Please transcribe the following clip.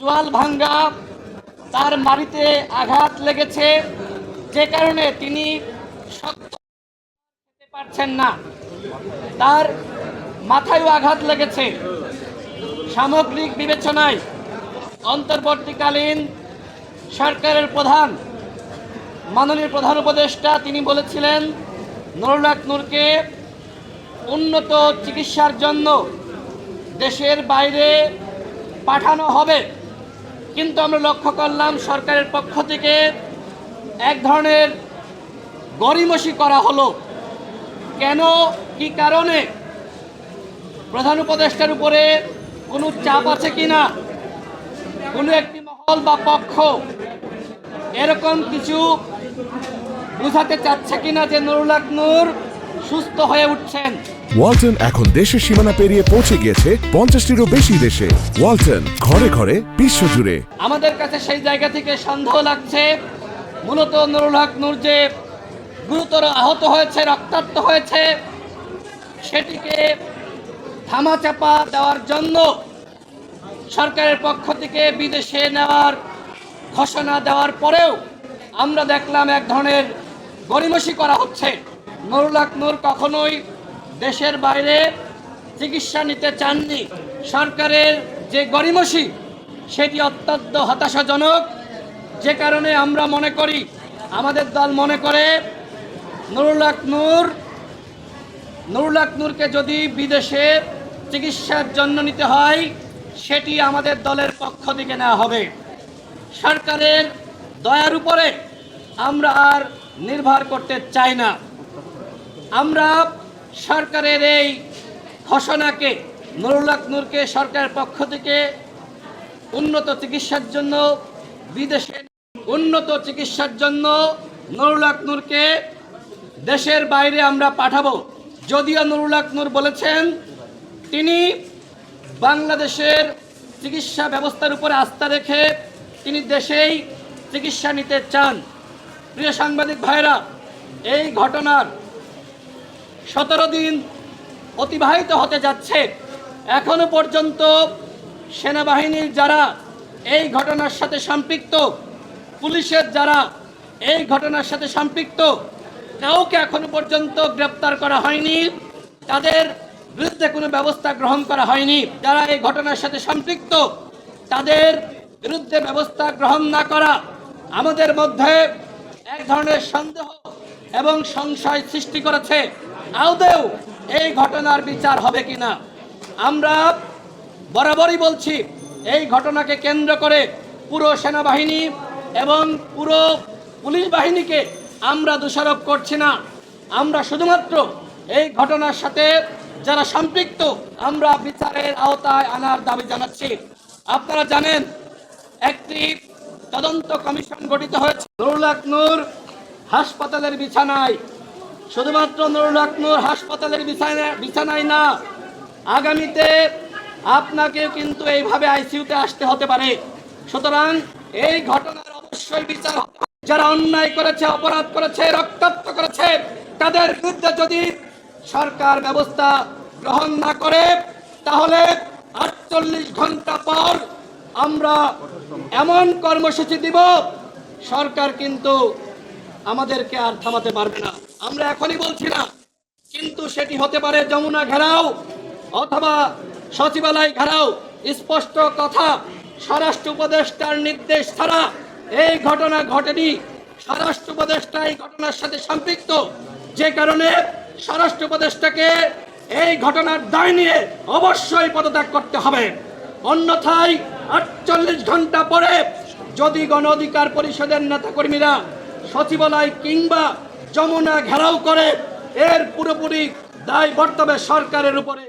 চোয়াল ভাঙ্গা তার মারিতে আঘাত লেগেছে। যে কারণে তিনি খেতে পারছেন না। তার মাথায়ও আঘাত লেগেছে। সামগ্রিক বিবেচনায় অন্তর্বর্তীকালীন সরকারের প্রধান, মাননীয় প্রধান উপদেষ্টা তিনি বলেছিলেন নুরুল্লাহ নূরকে উন্নত চিকিৎসার জন্য দেশের বাইরে পাঠানো হবে। কিন্তু আমরা লক্ষ্য করলাম সরকারের পক্ষ থেকে এক ধরনের গরিমসি করা হলো। কেন? কি কারণে? প্রধান উপদেষ্টার উপরে কোনো চাপ আছে কি না? কোনো একটি মহল বা পক্ষ এরকম কিছু বুঝাতে চাচ্ছে কিনা যে নুরুল্লাহ নূর সুস্থ হয়ে উঠছেন। ওয়ালটন এখন দেশের সীমানা পেরিয়ে পৌঁছে গিয়েছে পঞ্চাশটিরও বেশি দেশে। ওয়ালটন ঘরে ঘরে বিশ্বজুড়ে আমাদের কাছে সেই জায়গা থেকে সন্দেহ লাগছে। মূলত নুরুল হক নূর যে গুরুতর আহত হয়েছে রক্তাক্ত হয়েছে। সেটিকে ধামাচাপা দেওয়ার জন্য সরকারের পক্ষ থেকে বিদেশে নেওয়ার ঘোষণা দেওয়ার পরেও আমরা দেখলাম এক ধরনের গরিমসি করা হচ্ছে। নুরুল হক নূর কখনোই দেশের বাইরে চিকিৎসা নিতে চাননি। সরকারের যে গরিমসি সেটি অত্যন্ত হতাশাজনক। যে কারণে আমরা মনে করি, আমাদের দল মনে করে নুরুল্লাহ নূর নুরুল্লাহ নূরকে যদি বিদেশে চিকিৎসার জন্য নিতে হয়, সেটি আমাদের দলের পক্ষ থেকে নেওয়া হবে। সরকারের দয়ার উপরে আমরা আর নির্ভর করতে চাই না। আমরা সরকারের এই ঘোষণাকে নুরুল্লাহ নূরকে সরকারের পক্ষ থেকে উন্নত চিকিৎসার জন্য, বিদেশে উন্নত চিকিৎসার জন্য নুরুল হক নূরকে দেশের বাইরে আমরা পাঠাবো। যদিও নুরুল হক নূর বলেছেন, তিনি বাংলাদেশের চিকিৎসা ব্যবস্থার উপরে আস্থা রেখে তিনি দেশেই চিকিৎসা নিতে চান। প্রিয় সাংবাদিক ভাইরা এই ঘটনার সতেরো দিন অতিবাহিত হতে যাচ্ছে। এখনও পর্যন্ত সেনাবাহিনীর যারা এই ঘটনার সাথে সম্পৃক্ত, পুলিশের যারা এই ঘটনার সাথে সম্পৃক্ত, কাউকে এখনও পর্যন্ত গ্রেপ্তার করা হয়নি। তাদের বিরুদ্ধে কোনো ব্যবস্থা গ্রহণ করা হয়নি। যারা এই ঘটনার সাথে সম্পৃক্ত, তাদের বিরুদ্ধে ব্যবস্থা গ্রহণ না করা আমাদের মধ্যে এক ধরনের সন্দেহ এবং সংশয় সৃষ্টি করেছে। আদৌ এই ঘটনার বিচার হবে কিনা? আমরা বরাবরই বলছি, এই ঘটনাকে কেন্দ্র করে পুরো সেনাবাহিনী এবং পুরো পুলিশ বাহিনীকে আমরা দোষারোপ করছি না। আমরা শুধুমাত্র এই ঘটনার সাথে যারা সম্পৃক্ত, আমরা বিচারের আওতায় আনার দাবি জানাচ্ছি। আপনারা জানেন, একটি তদন্ত কমিশন গঠিত হয়েছে। নুরুল্লাহ নূর হাসপাতালের বিছানায় শুধুমাত্র নুরুল হাসপাতালের বিছানায় বিছানায় না, আগামীতে আপনাকেও কিন্তু এইভাবে আইসিইউতে আসতে হতে পারে সুতরাং এই ঘটনার অবশ্যই বিচার। যারা অন্যায় করেছে, অপরাধ করেছে, রক্তাক্ত করেছে, তাদের বিরুদ্ধে যদি সরকার ব্যবস্থা গ্রহণ না করে, তাহলে আটচল্লিশ ঘণ্টা পর আমরা এমন কর্মসূচি দিব, সরকার কিন্তু আমাদেরকে আর থামাতে পারবে না। আমরা এখনই বলছি না, কিন্তু সেটি হতে পারে যমুনা ঘেরাও অথবা সচিবালয় ঘেরাও। স্পষ্ট কথা, স্বরাষ্ট্র উপদেষ্টার নির্দেশ ছাড়া এই ঘটনা ঘটেনি। স্বরাষ্ট্র উপদেষ্টা এই ঘটনার সাথে সম্পৃক্ত। যে কারণে স্বরাষ্ট্র উপদেষ্টাকে এই ঘটনার দায় নিয়ে অবশ্যই পদত্যাগ করতে হবে। অন্যথায় আটচল্লিশ ঘণ্টা পরে যদি গণ অধিকার পরিষদের নেতাকর্মীরা সচিবালয় কিংবা যমুনা ঘেরাও করে এর পুরোপুরি দায় বর্তমানে সরকারের উপরে।